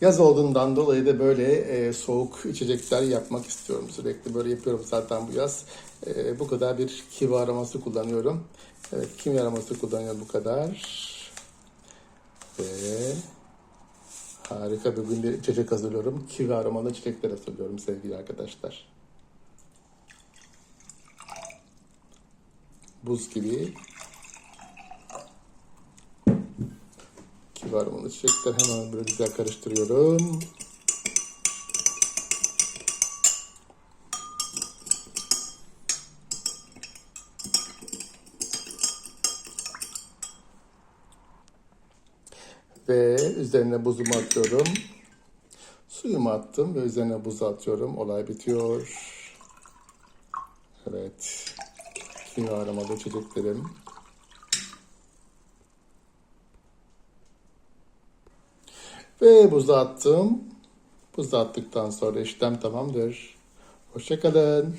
Yaz olduğundan dolayı da böyle e, soğuk içecekler yapmak istiyorum. Sürekli böyle yapıyorum zaten bu yaz. E, bu kadar bir kivi aroması kullanıyorum. Evet, kivi aroması kullanıyorum bu kadar. Ve harika bir günde içecek hazırlıyorum. Kivi aromalı içecekler hazırlıyorum sevgili arkadaşlar. Buz gibi. Kivi aromalı içecekler hemen böyle güzel karıştırıyorum. Ve üzerine buzumu atıyorum. Suyumu attım ve üzerine buzu atıyorum. Olay bitiyor. Evet. Kimi aramalı içeceklerim. Ve buzu attım. Buzu attıktan sonra işlem tamamdır. Hoşçakalın.